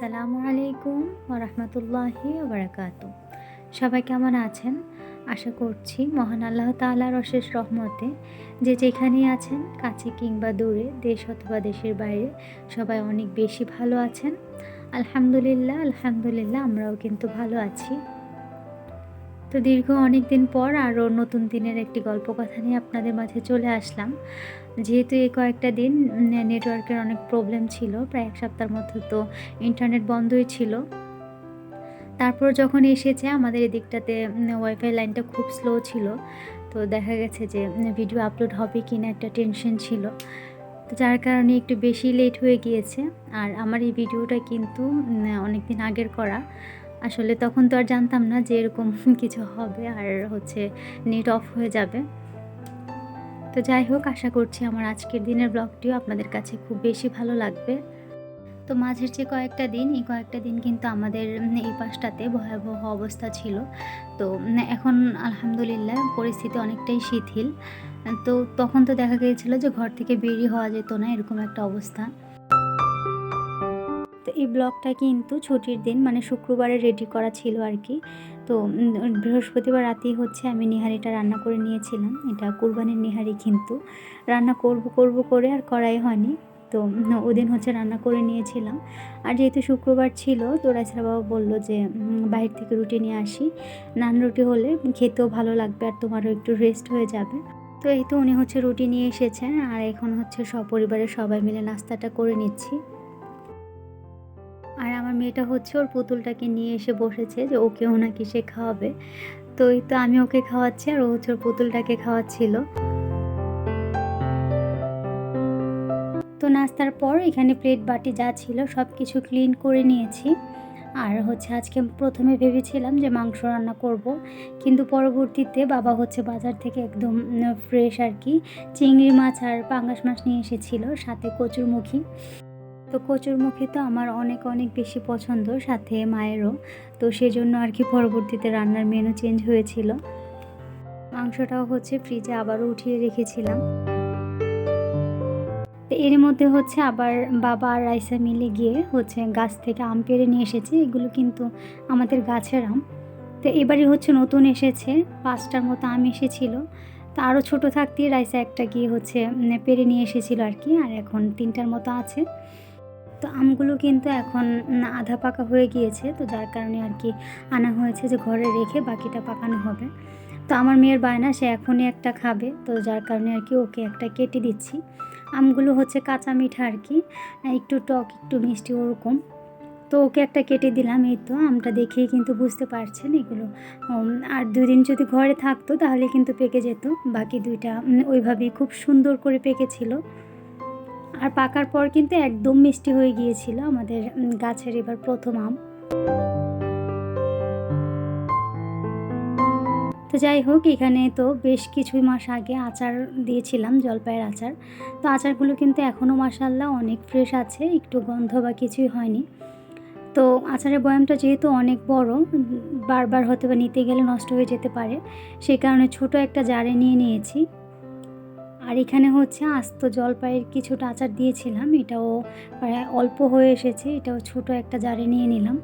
আসসালামু আলাইকুম ওরহমতুল্লাহি ওবরাকাতু সবাই কেমন আছেন? আশা করছি মহান আল্লাহ তাআলার অশেষ রহমতে যে যেখানেই আছেন, কাছে কিংবা দূরে, দেশ অথবা দেশের বাইরে, সবাই অনেক বেশি ভালো আছেন। আলহামদুলিল্লাহ আলহামদুলিল্লাহ, আমরাও কিন্তু ভালো আছি। তো দীর্ঘ অনেক দিন পর আরও নতুন দিনের একটি গল্প কথা নিয়ে আপনাদের মাঝে চলে আসলাম। যেহেতু এই কয়েকটা দিন নেটওয়ার্কের অনেক প্রবলেম ছিল, প্রায় এক সপ্তাহের মধ্যে তো ইন্টারনেট বন্ধই ছিল। তারপর যখন এসেছে, আমাদের এদিকটাতে ওয়াইফাই লাইনটা খুব স্লো ছিল। তো দেখা গেছে যে ভিডিও আপলোড হবে কি না একটা টেনশন ছিল। তো যার কারণে একটু বেশি লেট হয়ে গিয়েছে। আর আমার এই ভিডিওটা কিন্তু অনেক দিন আগের করা। আসলে তখন তো আর জানতাম না যে এরকম কিছু হবে আর হচ্ছে নেট অফ হয়ে যাবে। তো যাই হোক, আশা করছি আমার আজকের দিনের ব্লগটিও আপনাদের কাছে খুব বেশি ভালো লাগবে। তো মাঝের যে কয়েকটা দিন, এই কয়েকটা দিন কিন্তু আমাদের এই পাশটাতে ভয়াবহ অবস্থা ছিল। তো এখন আলহামদুলিল্লাহ পরিস্থিতি অনেকটাই শিথিল। তো তখন তো দেখা গিয়েছিল যে ঘর থেকে বেরিয়ে হওয়া যেত না, এরকম একটা অবস্থা। তো এই ব্লগটা কিন্তু ছুটির দিন মানে শুক্রবারে রেডি করা ছিল আর কি। তো বৃহস্পতিবার রাতেই হচ্ছে আমি নিহারিটা রান্না করে নিয়েছিলাম। এটা কোরবানির নিহারি কিন্তু। রান্না করব করব করে আর করাই হয়নি। তো ওদিন হচ্ছে রান্না করে নিয়েছিলাম। আর যেহেতু শুক্রবার ছিল, তো রাইসরা বাবা বলল যে বাইরে থেকে রুটি নিয়ে আসি। নান রুটি হলে খেতেও ভালো লাগবে আর তোমারও একটু রেস্ট হয়ে যাবে। তো এই তো উনি হচ্ছে রুটি নিয়ে এসেছেন। আর এখন হচ্ছে সপরিবারের সবাই মিলে নাস্তাটা করে নিচ্ছি। আর আমার মেয়েটা হচ্ছে ওর পুতুলটাকে নিয়ে এসে বসেছে যে ওকেও নাকি সে খাওয়াবে। তো এই তো আমি ওকে খাওয়াচ্ছি আর ও হচ্ছে ওর পুতুলটাকে খাওয়াচ্ছিল। তো নাস্তার পর এখানে প্লেট, বাটি যা ছিল সব কিছু ক্লিন করে নিয়েছি। আর হচ্ছে আজকে প্রথমে ভেবেছিলাম যে মাংস রান্না করব, কিন্তু পরবর্তীতে বাবা হচ্ছে বাজার থেকে একদম ফ্রেশ আর কি। চিংড়ি মাছ আর পাঙ্গাস মাছ নিয়ে এসেছিল, সাথে কচুরমুখী। তো কচুরমুখী তো আমার অনেক অনেক বেশি পছন্দ সাথে মায়েরও। তো সেজন্য আর কি পরবর্তীতে রান্নার মেনু চেঞ্জ হয়েছিল। মাংসটাও হচ্ছে ফ্রিজে আবারও উঠিয়ে রেখেছিলাম। তো এর মধ্যে হচ্ছে আবার বাবা আর রাইসা মিলে গিয়ে হচ্ছে গাছ থেকে আম পেড়ে নিয়ে এসেছে। এগুলো কিন্তু আমাদের গাছের আম। তো এবারে হচ্ছে নতুন এসেছে। পাঁচটার মতো আম এসেছিল। তো আরও ছোটো থাকতেই রাইসা একটা গিয়ে হচ্ছে পেরে নিয়ে এসেছিল আর কি। আর এখন তিনটার মতো আছে। তো আমগুলো কিন্তু এখন আধা পাকা হয়ে গিয়েছে, তো যার কারণে আর কি আনা হয়েছে যে ঘরে রেখে বাকিটা পাকানো হবে। তো আমার মেয়ের বায়না, সে এখনই একটা খাবে, তো যার কারণে আর কি ওকে একটা কেটে দিচ্ছি। আমগুলো হচ্ছে কাঁচা মিঠা আর কি, একটু টক, একটু মিষ্টি ওরকম। তো ওকে একটা কেটে দিলাম, এই তো আমটা দেখেই কিন্তু বুঝতে পারছেন এগুলো। আর দুই দিন যদি ঘরে থাকতো তাহলে কিন্তু পেকে যেত, বাকি দুইটা ওইভাবেই খুব সুন্দর করে পেকেছিল। আর পাকার পর কিন্তু একদম মিষ্টি হয়ে গিয়েছিল আমাদের গাছের এবার প্রথম আম। তো যাই হোক, এখানে তো বেশ কিছু মাস আগে আচার দিয়েছিলাম, জলপাইয়ের আচার। তো আচারগুলো কিন্তু এখনও মাসাল্লাহ অনেক ফ্রেশ আছে, একটু গন্ধ বা কিছুই হয়নি। তো আচারের বয়ামটা যেহেতু অনেক বড়, বারবার হয়তো বা নিতে গেলে নষ্ট হয়ে যেতে পারে সেই কারণে ছোট একটা জারে নিয়ে নিয়েছি। আর এখানে হচ্ছে আস্ত জলপাইয়ের কিছুটা আচার দিয়েছিলাম। এটাও প্রায় অল্প হয়ে এসেছে। এটাও ছোট একটা জারে নিয়ে নিলাম।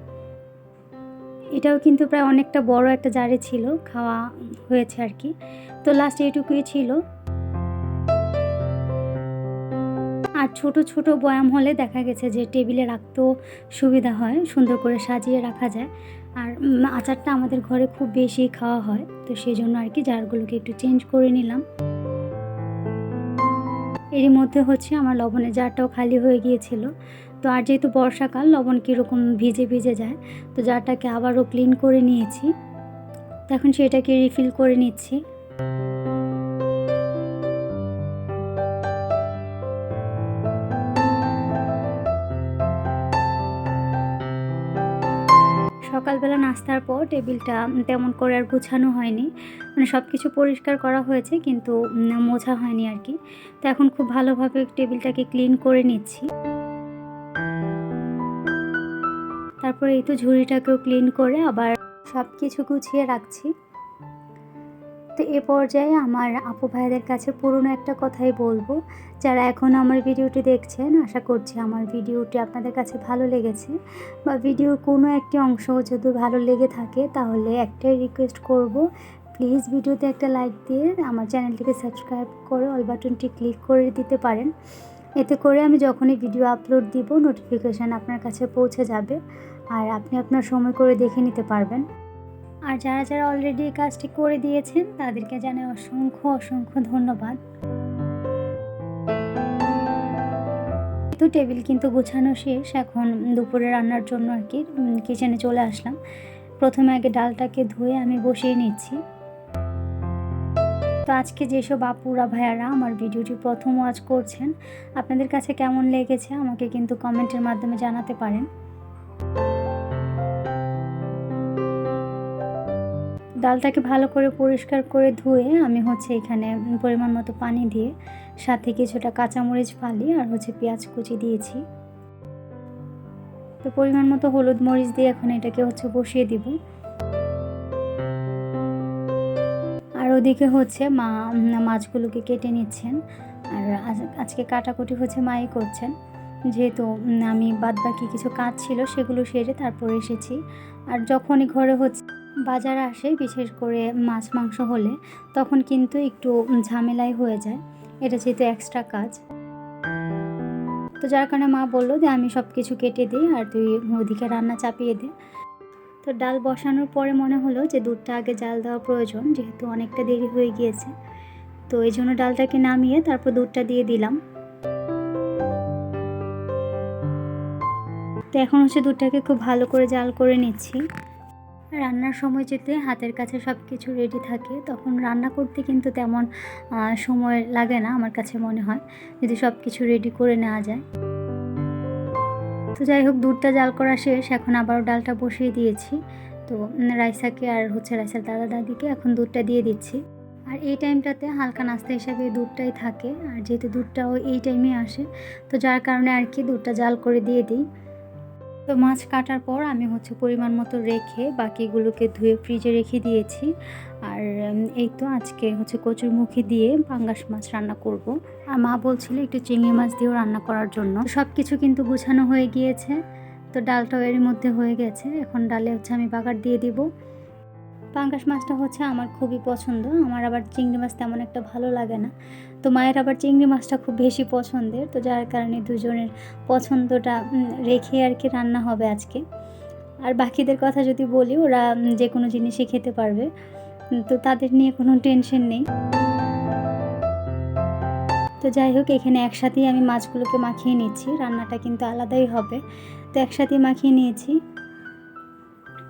এটাও কিন্তু প্রায় অনেকটা বড় একটা জারে ছিল, খাওয়া হয়েছে আর কি। তো লাস্ট এইটুকুই ছিল। আর ছোট ছোট বয়াম হলে দেখা গেছে যে টেবিলে রাখতেও সুবিধা হয়, সুন্দর করে সাজিয়ে রাখা যায়। আর আচারটা আমাদের ঘরে খুব বেশি খাওয়া হয়, তো সেই জন্য আর কি জারগুলোকে একটু চেঞ্জ করে নিলাম। এরই মধ্যে হচ্ছে আমার লবণের জারটাও খালি হয়ে গিয়েছিল। তো আর যেহেতু বর্ষাকাল, লবণ কীরকম ভিজে ভিজে যায়, তো জারটাকে আবারও ক্লিন করে নিয়েছি। তো এখন সেটাকে রিফিল করে নিচ্ছি। নাস্তার পর টেবিলটা তেমন করে আর গুছানো হয়নি। মানে সব কিছু পরিষ্কার করা হয়েছে কিন্তু মোছা হয়নি আর কি। তো এখন খুব ভালোভাবে টেবিলটাকে ক্লিন করে নিচ্ছি। তারপরে এই তো ঝুড়িটাকেও ক্লিন করে আবার সব কিছু গুছিয়ে রাখছি। তো এ পর্যায়ে আমার আপু ভাইদের কাছে পুরনো একটা কথাই বলব। যারা এখন আমার ভিডিওটি দেখছেন, আশা করছি আমার ভিডিওটি আপনাদের কাছে ভালো লেগেছে বা ভিডিওর কোনো একটি অংশ যদি ভালো লেগে থাকে, তাহলে একটাই রিকোয়েস্ট করব প্লিজ ভিডিওতে একটা লাইক দিয়ে আমার চ্যানেলটিকে সাবস্ক্রাইব করে অল বাটনটি ক্লিক করে দিতে পারেন। এতে করে আমি যখনই ভিডিও আপলোড দিব নোটিফিকেশান আপনার কাছে পৌঁছে যাবে, আর আপনি আপনার সময় করে দেখে নিতে পারবেন। আর যারা যারা অলরেডি এই কাজটি করে দিয়েছেন, তাদেরকে জানাই অসংখ্য অসংখ্য ধন্যবাদ। তো টেবিল কিন্তু গোছানো শেষ, এখন দুপুরে রান্নার জন্য আর কি কিচেনে চলে আসলাম। প্রথমে আগে ডালটাকে ধুয়ে আমি বসিয়ে নিচ্ছি। তো আজকে যেসব আপুরা, ভাইয়ারা আমার ভিডিওটি প্রথম ওয়াচ করছেন, আপনাদের কাছে কেমন লেগেছে আমাকে কিন্তু কমেন্টের মাধ্যমে জানাতে পারেন। ডালটাকে ভালো করে পরিষ্কার করে ধুয়ে আমি হচ্ছে এখানে পরিমাণ মতো পানি দিয়ে সাথে কিছুটা কাঁচামরিচ ফালি আর হচ্ছে পেঁয়াজ কুচি দিয়েছি। তো পরিমাণ মতো হলুদ মরিচ দিয়ে এখন এটাকে হচ্ছে বসিয়ে দিব। আর ওদিকে হচ্ছে মা মাছগুলোকে কেটে নিচ্ছেন। আর আজকে কাটাকুটি হচ্ছে মাই করছেন। যেহেতু আমি বাদ বাকি কিছু কাজ ছিল সেগুলো সেরে তারপর এসেছি। আর যখনই ঘরে হচ্ছে, বাজার আসে, বিশেষ করে মাছ, মাংস হলে, তখন কিন্তু একটু ঝামেলাই হয়ে যায়। এটা যেহেতু এক্সট্রা কাজ। তো যার কারণে মা বলল যে, আমি সব কিছু কেটে দিই আর তুই ওদিকে রান্না চাপিয়ে দে। তো ডাল বসানোর পরে মনে হলো যে, দুধটা আগে জাল দেওয়া প্রয়োজন, যেহেতু অনেকটা দেরি হয়ে গিয়েছে। তো এই জন্য ডালটাকে নামিয়ে তারপর দুধটা দিয়ে দিলাম। তো এখন হচ্ছে দুধটাকে খুব ভালো করে জাল করে নিচ্ছি। রান্নার সময় যেতে হাতের কাছে সব কিছু রেডি থাকে, তখন রান্না করতে কিন্তু তেমন সময় লাগে না আমার কাছে মনে হয়, যদি সব কিছু রেডি করে নেওয়া যায়। তো যাই হোক, দুধটা জাল করা শেষ, এখন আবারও ডালটা বসিয়ে দিয়েছি। তো রাইসাকে আর হচ্ছে রাইসার দাদা দাদিকে এখন দুধটা দিয়ে দিচ্ছি। আর এই টাইমটাতে হালকা নাস্তা হিসাবে দুধটাই থাকে, আর যেহেতু দুধটাও এই টাইমে আসে, তো যার কারণে আর কি দুধটা জাল করে দিয়ে দিই। তো মাছ কাটার পর আমি হচ্ছে পরিমাণ মতো রেখে বাকিগুলোকে ধুয়ে ফ্রিজে রেখে দিয়েছি। আর এই তো আজকে হচ্ছে কচুর মুখি দিয়ে পাঙ্গাস মাছ রান্না করব। আর মা বলছিল একটু চিংড়ি মাছ দিয়েও রান্না করার জন্য। সব কিছু কিন্তু গুছানো হয়ে গিয়েছে। তো ডালটাও এর মধ্যে হয়ে গেছে। এখন ডালে হচ্ছে আমি বাগার দিয়ে দিব। পাঙ্গাস মাছটা হচ্ছে আমার খুবই পছন্দ। আমার আবার চিংড়ি মাছ তেমন একটা ভালো লাগে না। তো মায়ের আবার চিংড়ি মাছটা খুব বেশি পছন্দের। তো যার কারণে দুজনের পছন্দটা রেখে আর কি রান্না হবে আজকে। আর বাকিদের কথা যদি বলি, ওরা যে কোনো জিনিসই খেতে পারবে। তো তাদের নিয়ে কোনো টেনশন নেই। তো যাই হোক, এখানে একসাথেই আমি মাছগুলোকে মাখিয়ে নিচ্ছি। রান্নাটা কিন্তু আলাদাই হবে। তো একসাথেই মাখিয়ে নিয়েছি।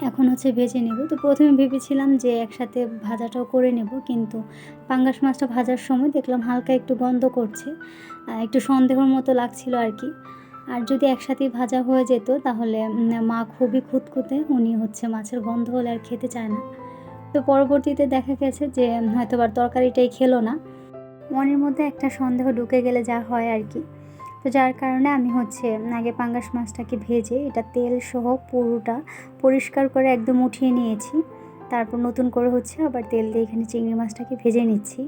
এখন হচ্ছে ভেজে নেব। তো প্রথমে ভেবেছিলাম যে একসাথে ভাজাটাও করে নেব, কিন্তু পাঙ্গাস মাছটা ভাজার সময় দেখলাম হালকা একটু গন্ধ করছে একটু সন্দেহর মতো লাগছিল আর কি। আর যদি একসাথেই ভাজা হয়ে যেত তাহলে মা খুবই খুঁতখুঁতে উনি হচ্ছে মাছের গন্ধ হলে আর খেতে চায় না। তো পরবর্তীতে দেখা গেছে যে হয়তো বা তরকারিটাই খেলো না। মনের মধ্যে একটা সন্দেহ ঢুকে গেলে যা হয় আর কি। তো যার কারণে আমি হচ্ছে আগে পাঙ্গাস মাছটাকে ভেজে এটা তেল সহ পুরোটা পরিষ্কার করে একদম উঠিয়ে নিয়েছি। তারপর নতুন করে হচ্ছে আবার তেল দিয়ে এখানে চিংড়ি মাছটাকে ভেজে নিচ্ছি।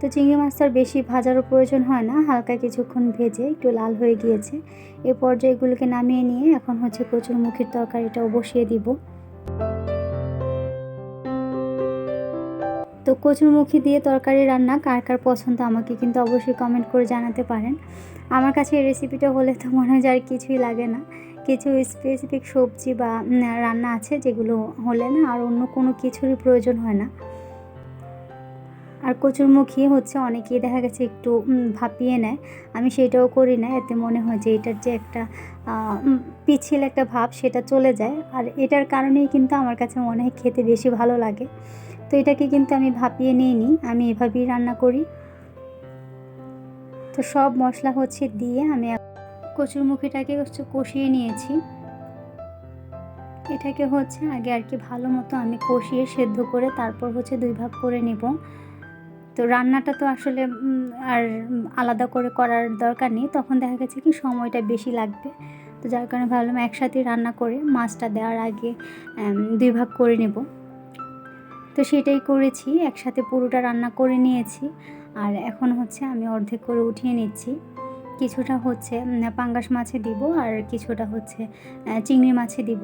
তো চিংড়ি মাছটার বেশি ভাজারও প্রয়োজন হয় না, হালকা কিছুক্ষণ ভেজে একটু লাল হয়ে গিয়েছে। এ পর্যায়ে এগুলোকে নামিয়ে নিয়ে এখন হচ্ছে কচুর মুখির তরকারিটাও বসিয়ে দিব। কচুরমুখী দিয়ে তরকারি রান্না, কার কার পছন্দ আমাকে কিন্তু অবশ্যই কমেন্ট করে জানাতে পারেন। আমার কাছে এই রেসিপিটা হলে তো মনে হয় আর কিছুই লাগে না। কিছু স্পেসিফিক সবজি বা রান্না আছে যেগুলো হলে না আর অন্য কোনো কিছুরই প্রয়োজন হয় না। আর কচুরমুখী হচ্ছে অনেকেই দেখা গেছে একটু ভাপিয়ে নেয়। আমি সেটাও করি না, এতে মনে হয় যে এটার যে একটা পিছিল একটা ভাব সেটা চলে যায়। আর এটার কারণেই কিন্তু আমার কাছে মনে হয় খেতে বেশি ভালো লাগে। তো এটাকে কিন্তু আমি ভাপিয়ে নিইনি, আমি এভাবেই রান্না করি। তো সব মশলা হচ্ছে দিয়ে আমি কচুরমুখিটাকে হচ্ছে কষিয়ে নিয়েছি। এটাকে হচ্ছে আগে আর কি ভালো মতো আমি কষিয়ে সেদ্ধ করে তারপর হচ্ছে দুই ভাগ করে নেব। তো রান্নাটা তো আসলে আর আলাদা করে করার দরকার নেই, তখন দেখা গেছে কি সময়টা বেশি লাগবে। তো যার কারণে ভাবলাম একসাথে রান্না করে মাছটা দেওয়ার আগে দুই ভাগ করে নেব। তো সেটাই করেছি, একসাথে পুরোটা রান্না করে নিয়েছি। আর এখন হচ্ছে আমি অর্ধেক করে উঠিয়ে নিচ্ছি। কিছুটা হচ্ছে পাঙ্গাস মাছে দিব আর কিছুটা হচ্ছে চিংড়ি মাছে দিব।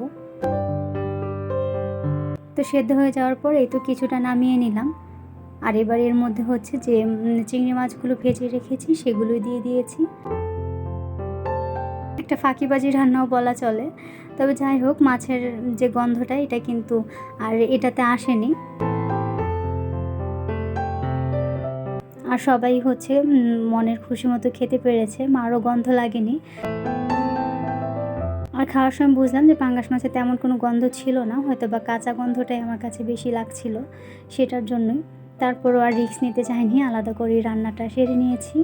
তো সেদ্ধ হয়ে যাওয়ার পর এই তো কিছুটা নামিয়ে নিলাম। আর এবার এর মধ্যে হচ্ছে যে চিংড়ি মাছগুলো ভেজে রেখেছি সেগুলো দিয়ে দিয়েছি। একটা ফাঁকিবাজি রান্নাও বলা চলে। তবে যাই হোক, মাছের যে গন্ধটা, এটা কিন্তু আর এটাতে আসেনি। আর সবাই হচ্ছে মনের খুশি মতো খেতে পেরেছে, মারও গন্ধ লাগেনি। আর খাওয়ার সময় বুঝলাম যে পাঙ্গাস মাছে তেমন কোনো গন্ধ ছিল না হয়তো বা কাঁচা গন্ধটাই আমার কাছে বেশি লাগছিল সেটার জন্যই। তারপরও আর রিস্ক নিতে চাইনি, আলাদা করে রান্নাটা সেরে নিয়েছি।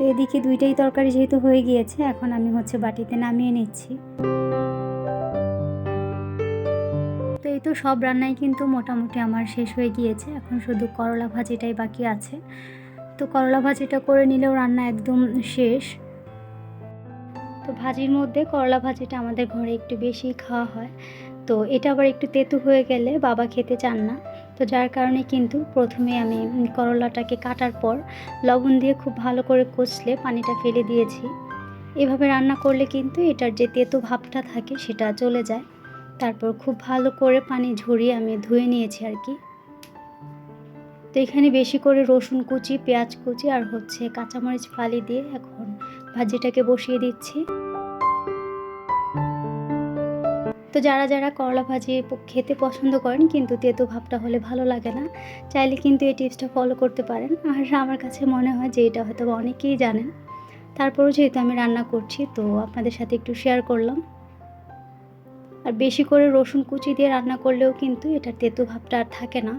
তো এদিকে দুইটাই তরকারি যেহেতু হয়ে গিয়েছে, এখন আমি হচ্ছে বাটিতে নামিয়ে নিচ্ছি। তো এই তো সব রান্নাই কিন্তু মোটামুটি আমার শেষ হয়ে গিয়েছে, এখন শুধু করলা ভাজিটাই বাকি আছে। তো করলা ভাজিটা করে নিলেও রান্না একদম শেষ। তো ভাজির মধ্যে করলা ভাজিটা আমাদের ঘরে একটু বেশি খাওয়া হয়। তো এটা আবার একটু তেতু হয়ে গেলে বাবা খেতে চান না। তো যার কারণে কিন্তু প্রথমে আমি করলাটাকে কাটার পর লবণ দিয়ে খুব ভালো করে কষলে পানিটা ফেলে দিয়েছি। এভাবে রান্না করলে কিন্তু এটার যে তেতো ভাবটা থাকে সেটা চলে যায়। তারপর খুব ভালো করে পানি ঝরিয়ে আমি ধুয়ে নিয়েছি আর কি। তো এখানে বেশি করে রসুন কুচি, পেঁয়াজ কুচি আর হচ্ছে কাঁচামরিচ ফালি দিয়ে এখন ভাজিটাকে বসিয়ে দিচ্ছি। তো যারা যারা করলা ভাজি খেতে পছন্দ করেন কিন্তু তেতো ভাবটা হলে ভালো লাগে না, চাইলে কিন্তু এই টিপসটা ফলো করতে পারেন। আর আমার কাছে মনে হয় যে এটা হয়তো অনেকেই জানেন। তারপরেও যেহেতু আমি রান্না করছি, তো আপনাদের সাথে একটু শেয়ার করলাম। আর বেশি করে রসুন কুচি দিয়ে রান্না করলেও কিন্তু এটার তেতো ভাবটা আর থাকে না।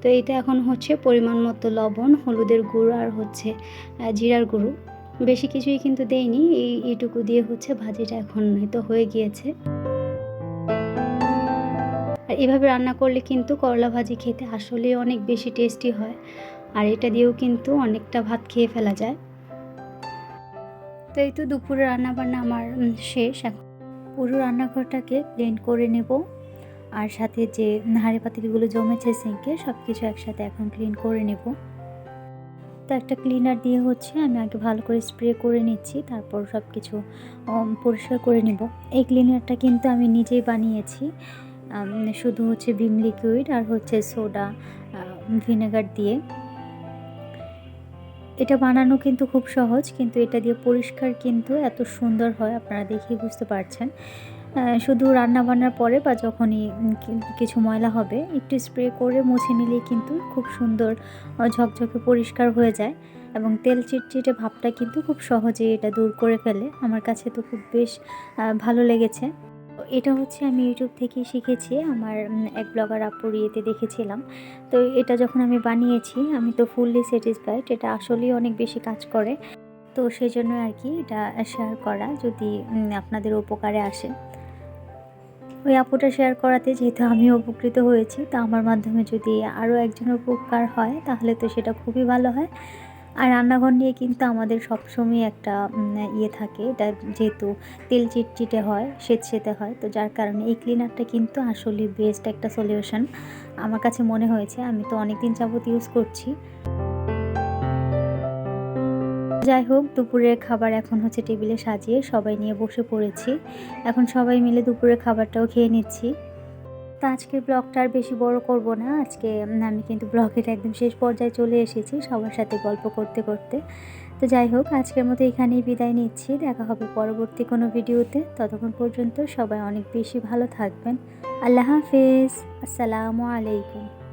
তো এইটা এখন হচ্ছে পরিমাণ মতো লবণ, হলুদের গুঁড়ো আর হচ্ছে জিরার গুঁড়ো। বেশি কিছুই কিন্তু দেইনি। এই এইটুকু দিয়ে হচ্ছে ভাজিটা এখন হয়তো হয়ে গিয়েছে। আর এভাবে রান্না করলে কিন্তু করলা ভাজি খেতে আসলে অনেক বেশি টেস্টি হয়। আর এটা দিয়েও কিন্তু অনেকটা ভাত খেয়ে ফেলা যায়। তো এই তো দুপুরে রান্না বান্না আমার শেষ। এখন পুরো রান্নাঘরটাকে ক্লিন করে নেব। আর সাথে যে হাঁড়ি পাতিলগুলো জমেছে সিঙ্কে সব কিছু একসাথে এখন ক্লিন করে নেব। তো একটা ক্লিনার দিয়ে হচ্ছে আমি আগে ভালো করে স্প্রে করে নিচ্ছি, তারপর সব কিছু পরিষ্কার করে নিব। এই ক্লিনারটা কিন্তু আমি নিজেই বানিয়েছি শুধু হচ্ছে ভিম লিকুইড আর হচ্ছে সোডা ভিনেগার দিয়ে। এটা বানানো কিন্তু খুব সহজ, কিন্তু এটা দিয়ে পরিষ্কার কিন্তু এত সুন্দর হয়, আপনারা দেখেই বুঝতে পারছেন। শুধু রান্না বান্নার পরে বা যখনই কিছু ময়লা হবে, একটু স্প্রে করে মুছে নিলেই কিন্তু খুব সুন্দর ঝকঝকে পরিষ্কার হয়ে যায় এবং তেল চিটচিটে ভাবটা কিন্তু খুব সহজে এটা দূর করে ফেলে। আমার কাছে তো খুব বেশ ভালো লেগেছে। এটা হচ্ছে আমি ইউটিউব থেকেই শিখেছি, আমার এক ব্লগার আপুর ইয়েতে দেখেছিলাম। তো এটা যখন আমি বানিয়েছি, আমি তো ফুললি স্যাটিসফাইড এটা আসলেই অনেক বেশি কাজ করে। তো সেই জন্য আর কি এটা শেয়ার করা, যদি আপনাদের উপকারে আসে। ওই আপুটা শেয়ার করাতে যেহেতু আমি উপকৃত হয়েছি, তা আমার মাধ্যমে যদি আরও একজনের উপকার হয়, তাহলে তো সেটা খুবই ভালো হয়। আর রান্নাঘর নিয়ে কিন্তু আমাদের সবসময় একটা ইয়ে থাকে। এটা যেহেতু তেল চিটচিটে হয় সেত সেতে হয়, তো যার কারণে এই ক্লিনারটা কিন্তু আসলে বেস্ট একটা সলিউশন আমার কাছে মনে হয়েছে, আমি তো অনেক দিন যাবত ইউজ করছি। যাই হোক, দুপুরের খাবার এখন হচ্ছে টেবিলে সাজিয়ে সবাই নিয়ে বসে পড়েছি। এখন সবাই মিলে দুপুরের খাবারটাও খেয়ে নিচ্ছি। তো আজকের ব্লগটা আর বেশি বড় করব না। আজকে আমি কিন্তু ব্লগের একদম শেষ পর্যায়ে চলে এসেছি সবার সাথে গল্প করতে করতে। তো যাই হোক, আজকের মতো এখানেই বিদায় নিচ্ছি। দেখা হবে পরবর্তী কোনো ভিডিওতে। ততক্ষণ পর্যন্ত সবাই অনেক বেশি ভালো থাকবেন। আল্লাহ হাফেজ। আসসালামু আলাইকুম।